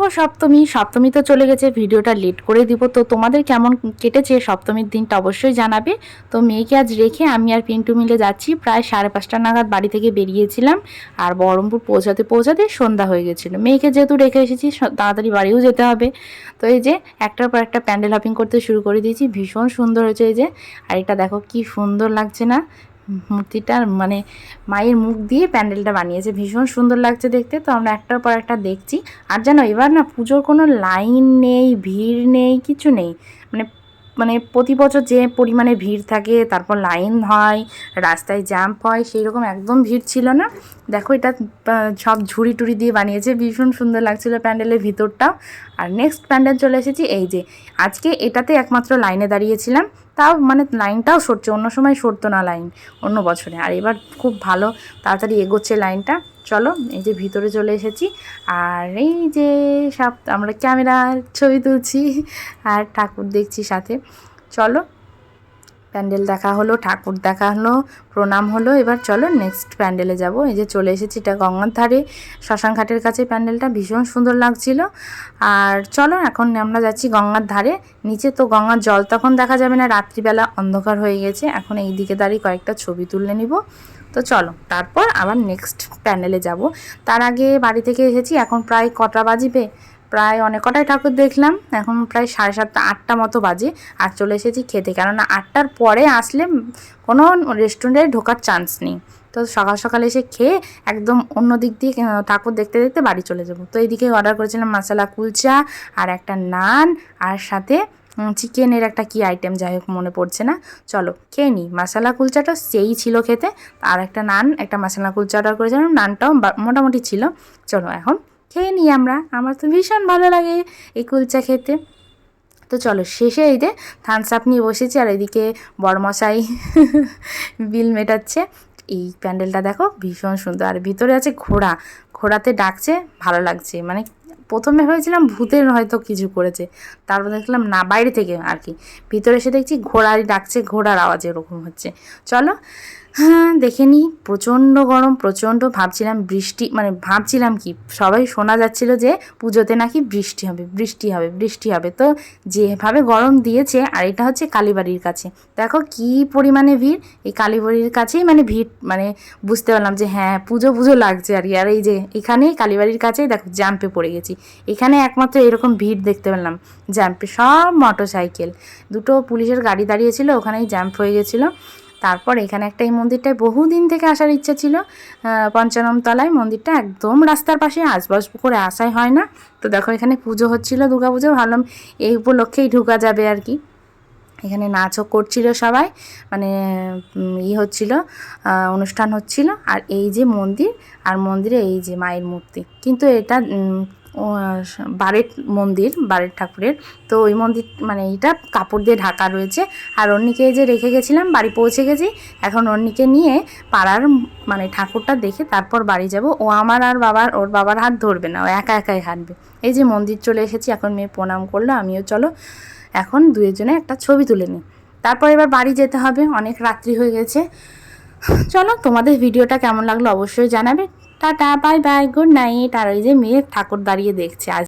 শুভ সপ্তমী। সপ্তমী তো চলে গেছে, ভিডিওটা লেট করে দিব। তো তোমাদের কেমন কেটেছে সপ্তমীর দিনটা অবশ্যই জানাবে। তো মেয়েকে আজ রেখে আমি আর পিন্টু মিলে যাচ্ছি। প্রায় সাড়ে পাঁচটা নাগাদ বাড়ি থেকে বেরিয়েছিলাম। আর বহরমপুর পৌঁছাতে পৌঁছাতে সন্ধ্যা হয়ে গেছিল। মেয়েকে যেহেতু রেখে এসেছি তাড়াতাড়ি বাড়িও যেতে হবে। তো এই যে একটার পর একটা প্যান্ডেল হপিং করতে শুরু করে দিয়েছি। ভীষণ সুন্দর হয়েছে এই যে। আর এটা দেখো কি সুন্দর লাগছে না? মূর্তিটার মানে মায়ের মুখ দিয়ে প্যান্ডেলটা বানিয়েছে। ভীষণ সুন্দর লাগছে দেখতে। তো আমরা একটার পর একটা দেখছি। আর যেন এবার না পুজোর কোনো লাইন নেই, ভিড় নেই, কিছু নেই। মানে মানে প্রতি বছর যে পরিমাণে ভিড় থাকে, তারপর লাইন হয়, রাস্তায় জ্যাম্প হয় সেই রকম একদম ভিড় ছিল না। দেখো এটা সব ঝুড়ি টুড়ি দিয়ে বানিয়েছে, ভীষণ সুন্দর লাগছিল প্যান্ডেলের ভিতরটাও। আর নেক্সট প্যান্ডেল চলে এসেছি, এই যে, আজকে এটাতে একমাত্র লাইনে দাঁড়িয়েছিলাম। তাও মানে লাইনটাও সরছে, অন্য সময় সরতো না লাইন অন্য বছরে। আর এবার খুব ভালো, তাড়াতাড়ি এগোচ্ছে লাইনটা। চলো, এই যে ভিতরে চলে এসেছি। আর এই যে সব আমরা ক্যামেরার ছবি তুলছি আর ঠাকুর দেখছি সাথে। চলো, প্যান্ডেল দেখা হলো, ঠাকুর দেখা হলো, প্রণাম হলো। এবার চলো নেক্সট প্যান্ডেলে যাব। এই যে চলে এসেছি এটা গঙ্গার ধারে। শ্মশান ঘাটের কাছে প্যান্ডেলটা ভীষণ সুন্দর লাগছিল। আর চলো, এখন আমরা যাচ্ছি গঙ্গার ধারে। নিচে তো গঙ্গার জল তখন দেখা যাবে না, রাত্রিবেলা অন্ধকার হয়ে গেছে। এখন এই দিকে দাঁড়িয়ে কয়েকটা ছবি তুলে নিব। তো চলো, তারপর আবার নেক্সট প্যান্ডেলে যাব। তার আগে বাড়ি থেকে এসেছি, এখন প্রায় কটা বাজিবে? প্রায় অনেক কটাই ঠাকুর দেখলাম, এখন প্রায় সাড়ে সাতটা, আটটা মতো বাজে, আর চলে এসেছি খেতে। কেননা আটটার পরে আসলে কোনো রেস্টুরেন্টে ঢোকার চান্স নেই। তো সকাল সকাল এসে খেয়ে একদম অন্য দিক দিয়ে ঠাকুর দেখতে দেখতে বাড়ি চলে যাব। তো এইদিকে অর্ডার করেছিলাম মশলা কুলচা, আর একটা নান, আর সাথে চিকেনের একটা কি আইটেম যাই হোক মনে পড়ছে না। চলো, খেয়ে নিই। মশলা কুলচাটা সেই ছিল খেতে। আর একটা নান, একটা মশলা কুলচা অর্ডার করেছিলাম। নানটাও মোটামুটি ছিল। চলো এখন খেয়ে নিই আমরা। আমার তো ভীষণ ভালো লাগে এই কুলচা খেতে। তো চলো, শেষে এই যে থামস আপ নিয়ে বসেছি আর এদিকে বড়মশাই বিল মেটাচ্ছে। এই প্যান্ডেলটা দেখো, ভীষণ সুন্দর। আর ভিতরে আছে ঘোড়া। ঘোড়াতে ডাকছে, ভালো লাগছে। মানে প্রথমে ভেবেছিলাম ভূতের হয়তো কিছু করেছে। তারপর দেখলাম না, বাইরে থেকে আর কি। ভিতরে এসে দেখছি ঘোড়ারই ডাকছে, ঘোড়ার আওয়াজ এরকম হচ্ছে। চলো হ্যাঁ দেখে নিই প্রচণ্ড গরম, প্রচণ্ড ভাবছিলাম বৃষ্টি মানে ভাবছিলাম কি, সবাই শোনা যাচ্ছিল যে পুজোতে নাকি বৃষ্টি হবে বৃষ্টি হবে বৃষ্টি হবে। তো যেভাবে গরম দিয়েছে, আর এটা হচ্ছে কালীবাড়ির কাছে। দেখো কি পরিমাণে ভিড়, এই কালীবাড়ির কাছেই মানে ভিড় মানে বুঝতে পারলাম যে হ্যাঁ পুজো পুজো লাগছে আর কি। আর এই যে এখানেই কালীবাড়ির কাছেই দেখো জ্যাম্পে পড়ে গেছি। এখানে একমাত্র এরকম ভিড় দেখতে পেলাম, জ্যাম্পে সব মোটর সাইকেল দুটো পুলিশের গাড়ি দাঁড়িয়েছিল ওখানেই জ্যাম্প হয়ে গেছিল। তারপর এখানে একটা এই মন্দিরটায় বহুদিন থেকে আসার ইচ্ছা ছিল। আহ, পঞ্চানন তলায় মন্দিরটা একদম রাস্তার পাশে আশপাশ করে আসাই হয় না। তো দেখো এখানে পুজো হচ্ছিল দুর্গা পুজো ভাবলাম এই উপলক্ষেই ঢুকা যাবে আর কি। এখানে নাচও করছিল সবাই মানে ই হচ্ছিল অনুষ্ঠান হচ্ছিল। আর এই যে মন্দির আর মন্দিরে এই যে মায়ের মূর্তি। কিন্তু এটা বারের মন্দির বারের ঠাকুরের। তো ওই মন্দির মানে এটা কাপড় দিয়ে ঢাকা রয়েছে। আর অন্যকে যে রেখে গেছিলাম, বাড়ি পৌঁছে গেছি। এখন অন্যকে নিয়ে পাড়ার মানে ঠাকুরটা দেখে তারপর বাড়ি যাব। ও আমার আর বাবার, ওর বাবার হাত ধরবে না, ও একা একাই হাঁটবে। এই যে মন্দির চলে এসেছি, এখন মেয়ে প্রণাম করল, আমিও চলো। এখন দুজনে একটা ছবি তুলে নিই। তারপর এবার বাড়ি যেতে হবে, অনেক রাত্রি হয়ে গেছে। চলো, তোমাদের ভিডিওটা কেমন লাগল অবশ্যই জানাবে। Tata bye bye good night. আর ওই যে মেয়ে ঠাকুর দাঁড়িয়ে দেখছে আজ।